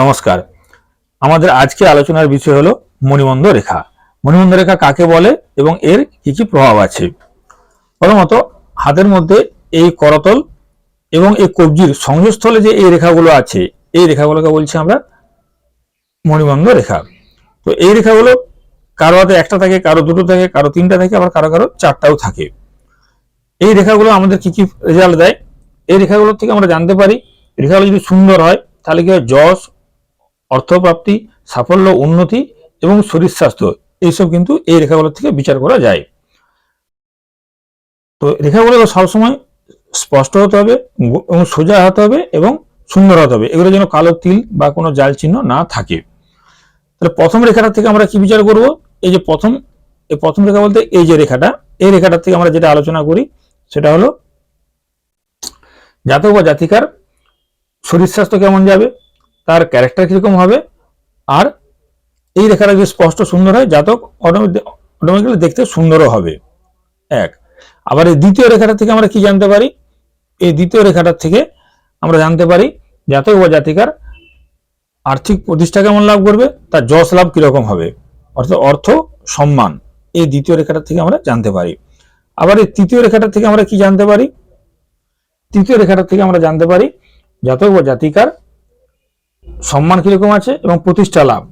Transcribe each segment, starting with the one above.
নমস্কার। আমাদের আজকে আলোচনার বিষয় হলো মণিবন্ধ রেখা। মণিবন্ধ রেখা কাকে বলে এবং এর কি কি প্রভাব আছে? প্রথমত, হাতের মধ্যে এই করতল এবং এই কবজির সংযোগস্থলে যে এই রেখাগুলো আছে, এই রেখাগুলোকে বলছি আমরা মণিবন্ধ রেখা। তো এই রেখাগুলো কারও হাতে একটা থাকে, কারও দুটো থাকে, কারও তিনটা থাকে, আবার কারও কারও চারটাও থাকে। এই রেখাগুলো আমাদের কি কি রেজাল্ট দেয়? এই রেখাগুলো থেকে আমরা জানতে পারি। রেখাগুলো যদি সুন্দর হয়, তাহলে কি হয়? যশ অর্থপ্রাপ্তি, সাফল্য, উন্নতি এবং শরীর স্বাস্থ্য, এইসব কিন্তু এই রেখাগুলো থেকে বিচার করা যায়। তো রেখাগুলো সবসময় স্পষ্ট হতে হবে এবং সোজা হতে হবে এবং সুন্দর হতে হবে। এগুলো যেন কালো তিল বা কোনো জাল চিহ্ন না থাকে। তাহলে প্রথম রেখাটা থেকে আমরা কি বিচার করব? এই যে প্রথম, এই প্রথম রেখা বলতে এই যে রেখাটা, এই রেখাটা থেকে আমরা যেটা আলোচনা করি সেটা হলো জাতক বা জাতিকার শরীর স্বাস্থ্য কেমন যাবে? তার ক্যারেক্টার কীরকম হবে? আর এই রেখাটা যদি স্পষ্ট সুন্দর হয়, জাতক অটোমেটিক্যালি দেখতে সুন্দরও হবে। এক। আবার এই দ্বিতীয় রেখাটা থেকে আমরা কি জানতে পারি? এই দ্বিতীয় রেখাটার থেকে আমরা জানতে পারি জাতক বা জাতিকার আর্থিক প্রতিষ্ঠা কেমন লাভ করবে, তার যশ লাভ কীরকম হবে, অর্থাৎ অর্থ সম্মান। এই দ্বিতীয় রেখাটা থেকে আমরা জানতে পারি। আবার এই তৃতীয় রেখাটা থেকে আমরা কি জানতে পারি? তৃতীয় রেখাটা থেকে আমরা জানতে পারি জাতক বা জাতিকার সম্মান কীরকম আছে এবং প্রতিষ্ঠা লাভ।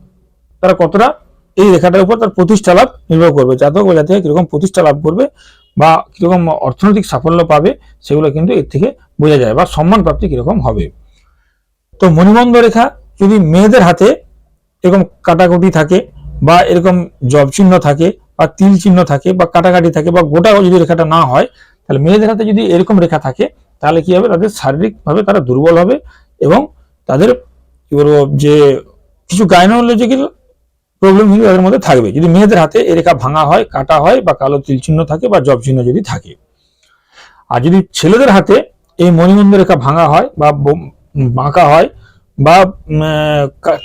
তারা কতটা? এই রেখাটার উপর তার প্রতিষ্ঠা লাভ নির্ভর করবে। জাতক বা জাতিকা কীরকম প্রতিষ্ঠা লাভ করবে বা কীরকম অর্থনৈতিক সাফল্য পাবে, সেগুলো কিন্তু এর থেকে বোঝা যায় বা সম্মান প্রাপ্তি কীরকম হবে। তো মণিবন্ধ রেখা যদি মেয়েদের হাতে এরকম কাটাকুটি থাকে বা এরকম জব চিহ্ন থাকে বা তিল চিহ্ন থাকে বা কাটাকাটি থাকে বা গোটা যদি রেখাটা না হয়, তাহলে মেয়েদের হাতে যদি এরকম রেখা থাকে, তাহলে কি হবে? তাদের শারীরিকভাবে তারা দুর্বল হবে এবং তাদের কি বলব যে কিছু গাইনোলজিক্যাল প্রবলেম কিন্তু তাদের মধ্যে থাকবে। যদি মেয়েদের হাতে এই রেখা ভাঙা হয় কাটা হয় বা কালো তিল চিহ্ন থাকে বা জব চিহ্ন যদি থাকে। আর যদি ছেলেদের হাতে এই মণিবন্ধ রেখা ভাঙা হয় বা বাঁকা হয় বা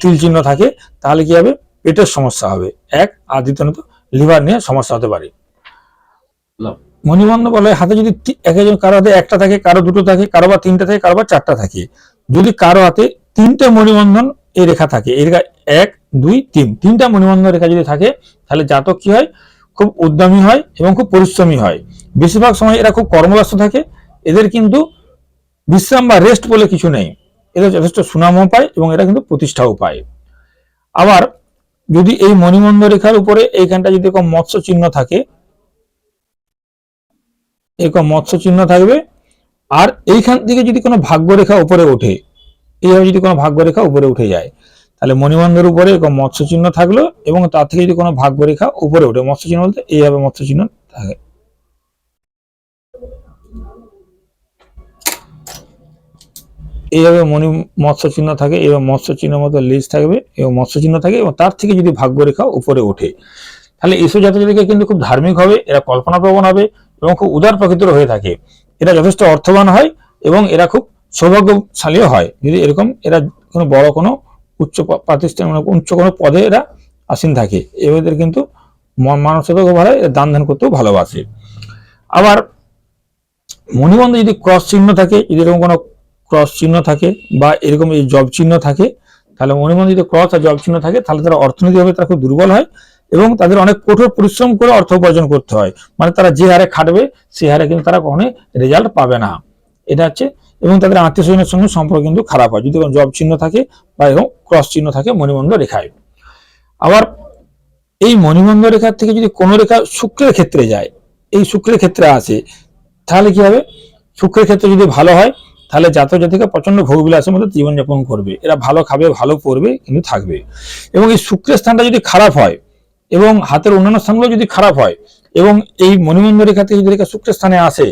তিল চিহ্ন থাকে তাহলে কি হবে? পেটের সমস্যা হবে। এক আর দ্বিতীয়ত লিভার নিয়ে সমস্যা হতে পারে। মণিবন্ধ বলে হাতে যদি একজন কারও হাতে একটা থাকে কারও দুটো থাকে কারও বা তিনটা থাকে কারও বা চারটা থাকে। যদি কারও হাতে তিনটে মণিবন্ধন এই রেখা থাকে। এই রেখা এক, দুই, তিন। তিনটা মণিবন্ধন রেখা যদি থাকে, তাহলে জাতক কি হয়? খুব উদ্যমী হয় এবং খুব পরিশ্রমী হয়। বেশিরভাগ সময় এরা খুব কর্মব্যস্ত থাকে। এদের কিন্তু বিশ্রাম বা রেস্ট বলে কিছু নেই। এদের যথেষ্ট সুনামও পায় এবং এরা কিন্তু প্রতিষ্ঠাও পায়। আবার যদি এই মণিবন্ধ রেখার উপরে এইখানটা যদি এরকম মৎস্য চিহ্ন থাকে, এরকম মৎস্য চিহ্ন থাকবে, আর এইখান থেকে যদি কোনো ভাগ্য রেখা উপরে ওঠে এইভাবে যদি কোনো ভাগ্য রেখা উপরে উঠে যায়, তাহলে মণিবন্ধের উপরে এরকম মৎস্য চিহ্ন থাকল এবং তার থেকে যদি কোনো ভাগ্য রেখা উপরে ওঠে মৎস্য চিহ্ন বলতে এইভাবে মৎস্য চিহ্ন থাকে। এইভাবে মণি মৎস্য চিহ্ন থাকে এবং মৎস্য চিহ্ন মতো লেজ থাকবে এবং মৎস্য চিহ্ন থাকে এবং তার থেকে যদি ভাগ্য রেখা উপরে ওঠে, তাহলে এসব জাতকদেরকে কিন্তু খুব ধার্মিক হবে, এরা কল্পনা প্রবণ হবে এবং খুব উদার প্রকৃতির হয়ে থাকে। এরা যথেষ্ট অর্থবান হয় এবং এরা খুব সৌভাগ্যশালীও হয়। যদি এরকম এরা কোনো বড় কোনো উচ্চ প- প্রাতিষ্ঠানিক মানে উচ্চ কোনো পদে এরা আসীন থাকে, এদের কিন্তু ম- মানসিকতাও ভালো এরা দান ধ্যান করতেও ভালোবাসে। আবার মণিবন্ধ যদি ক্রস চিহ্ন থাকে, যদি এরকম কোনো ক্রস চিহ্ন থাকে বা এরকম এই জব চিহ্ন থাকে, তাহলে মণিবন্ধ যদি ক্রস আর জব চিহ্ন থাকে, তাহলে তারা অর্থনৈতিকভাবে তারা খুব দুর্বল হয় এবং তাদের অনেক কঠোর পরিশ্রম করে অর্থ উপার্জন করতে হয়। মানে তারা যে হারে খাটবে, সে হারে কিন্তু তারা কখনোই রেজাল্ট পাবে না। এটা হচ্ছে এবং তাদের আত্মীয় স্বজনের সঙ্গে সম্পর্ক কিন্তু খারাপ হয়। যদি কোনো জব চিহ্ন থাকে বা এরকম ক্রস চিহ্ন থাকে মণিবন্ধ রেখায় আবার এই মণিবন্ধ রেখার থেকে যদি কোনো রেখা শুক্রের ক্ষেত্রে যায়, এই শুক্রের ক্ষেত্রে আসে, তাহলে কি হবে? শুক্রের ক্ষেত্রে যদি ভালো হয়, তাহলে জাতক জাতিকা প্রচণ্ড ভোগবিলাসের মধ্যে জীবনযাপন করবে। এরা ভালো খাবে, ভালো পড়বে, কিন্তু থাকবে। এবং এই শুক্রের স্থানটা যদি খারাপ হয় এবং হাতের অন্যান্য স্থানগুলো যদি খারাপ হয় এবং এই মণিবন্ধ রেখা থেকে যদি রেখা শুক্রের স্থানে আসে,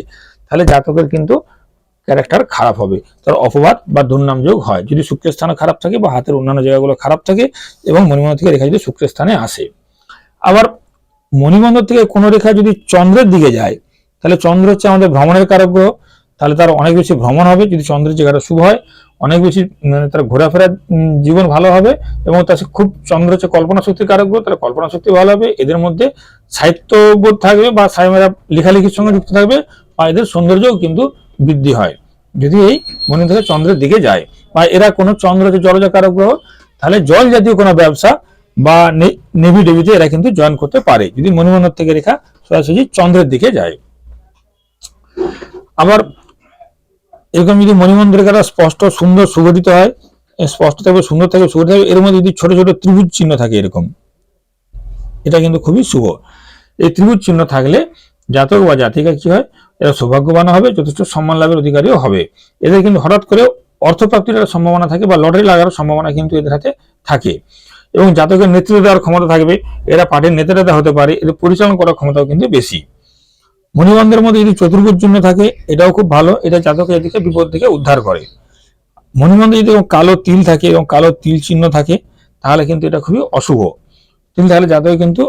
তাহলে জাতকের কিন্তু ক্যারেক্টার খারাপ হবে। তার অপবাদ বা দুর্নাম যোগ হয়। যদি শুক্রের স্থানে খারাপ থাকে বা হাতের অন্যান্য জায়গাগুলো খারাপ থাকে এবং মণিবন্ধ থেকে রেখা যদি শুক্রের স্থানে আসে। আবার মণিবন্ধ থেকে কোনো রেখা যদি চন্দ্রের দিকে যায় তাহলে চন্দ্র হচ্ছে আমাদের ভ্রমণের কারক গ্রহ। তাহলে তার অনেক বেশি ভ্রমণ হবে। যদি চন্দ্রের জায়গাটা শুভ হয় অনেক বেশি মানে তার ঘোরাফেরার উম, জীবন ভালো হবে এবং তার খুব চন্দ্র হচ্ছে কল্পনা শক্তির কারক গ্রহ তাহলে কল্পনা শক্তি ভালো হবে। এদের মধ্যে সাহিত্যবোধ থাকবে বা সাহেবেরা লেখালেখির সঙ্গে যুক্ত থাকবে বা এদের সৌন্দর্যও কিন্তু বৃদ্ধি হয়। যদি এই মনে থেকে চন্দ্রের দিকে যায় বা এরা কোনো চন্দ্র যে জলজাকারক গ্রহ, তাহলে জল জাতীয় কোনো ব্যবসা বা নেভি ডেভিতে এরা কিন্তু জয়েন করতে পারে। যদি মণিবন্ধন থেকে রেখা সরাসরি চন্দ্রের দিকে যায়। আবার এরকম যদি মণিবন্ধন রেখাটা স্পষ্ট সুন্দর সুগঠিত হয় স্পষ্ট থাকবে, সুন্দর থাকবে, সুগঠিত থাকবে, এর মধ্যে যদি ছোট ছোট ত্রিভুজ চিহ্ন থাকে এরকম, এটা কিন্তু খুবই শুভ। এই ত্রিভুজ চিহ্ন থাকলে জাতক বা জাতিকা কি হয়? এরা সৌভাগ্যবান হবে, যথেষ্ট সম্মান লাভের অধিকারীও হবে। এদের কিন্তু হঠাৎ করে অর্থপ্রাপ্তির একটা সম্ভাবনা থাকে বা লটারি লাগার সম্ভাবনা কিন্তু এদের হাতে থাকে। এবং জাতকের নেতৃত্ব দেওয়ার ক্ষমতা থাকবে, এরা পার্টির নেতা হতে পারে, এদের পরিচালনা করার ক্ষমতাও কিন্তু বেশি। মণিবন্ধের মধ্যে যদি চতুর্ভুজ চিহ্ন থাকে, এটাও খুব ভালো, এটা জাতকের এদিকে বিপদ থেকে উদ্ধার করে। মণিবন্ধে যদি কালো তিল থাকে, এবং কালো তিল চিহ্ন থাকে, তাহলে কিন্তু এটা খুবই অশুভ। তিল তাহলে জাতকে কিন্তু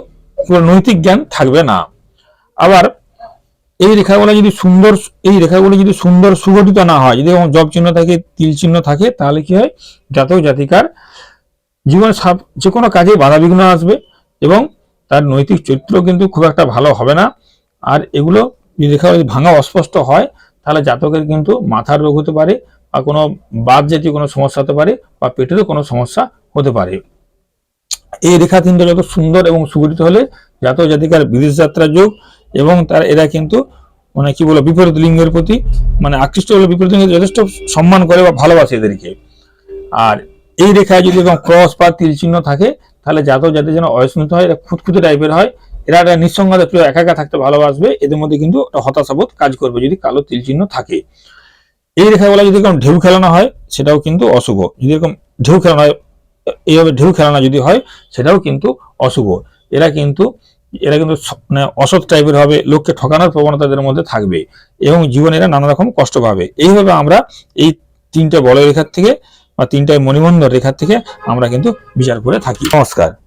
নৈতিক জ্ঞান থাকবে না। আবার এই রেখাগুলো যদি সুন্দর এই রেখাগুলো যদি সুন্দর সুগঠিত না হয়, যদি জব চিহ্ন থাকে, তিল চিহ্ন থাকে, তাহলে কি হয়? জাতক জাতিকার জীবনে সাপ- যে কোনো কাজে বাধা বিঘ্ন আসবে এবং তার নৈতিক চরিত্র কিন্তু খুব একটা ভালো হবে না। আর এগুলো যদি রেখা যদি ভাঙা অস্পষ্ট হয়, তাহলে জাতকের কিন্তু মাথার রোগ হতে পারে বা কোনো বাদ জাতীয় কোনো সমস্যা হতে পারে বা পেটেরও কোনো সমস্যা হতে পারে। এই রেখা তিনটা যত সুন্দর এবং সুগঠিত হলে জাতক জাতিকার বিদেশ যাত্রার যোগ এবং তার এরা কিন্তু মানে কি বলে বিপরীত লিঙ্গের প্রতি মানে আকৃষ্ট হলে বিপরীত লিঙ্গের যথেষ্ট সম্মান করে বা ভালোবাসে এদেরকে। আর এই রেখায় যদি এরকম ক্রস বা তিল চিহ্ন থাকে, তাহলে জাতক যাদের যেন অয়স্মিত হয়, এরা খুঁতখুঁতে টাইপের হয়। এরা একটা নিঃসঙ্গতা প্রিয়, একা একা থাকতে ভালোবাসবে। এদের মধ্যে কিন্তু হতাশাবোধ কাজ করবে যদি কালো তিল চিহ্ন থাকে। এই রেখাগুলো যদি এরকম ঢেউ খেলানো হয়, সেটাও কিন্তু অশুভ। যদি এরকম ঢেউ খেলানো হয় এইভাবে ঢেউ খেলানো যদি হয়, সেটাও কিন্তু অশুভ। এরা কিন্তু এরা কিন্তু মানে অসৎ টাইপের হবে লোককে ঠকানোর প্রবণতা এদের মধ্যে থাকবে এবং জীবনে এরা নানা রকম কষ্ট পাবে। এইভাবে আমরা এই তিনটা বলয় রেখার থেকে বা তিনটায় মণিবন্ধ রেখার থেকে আমরা কিন্তু বিচার করে থাকি। নমস্কার।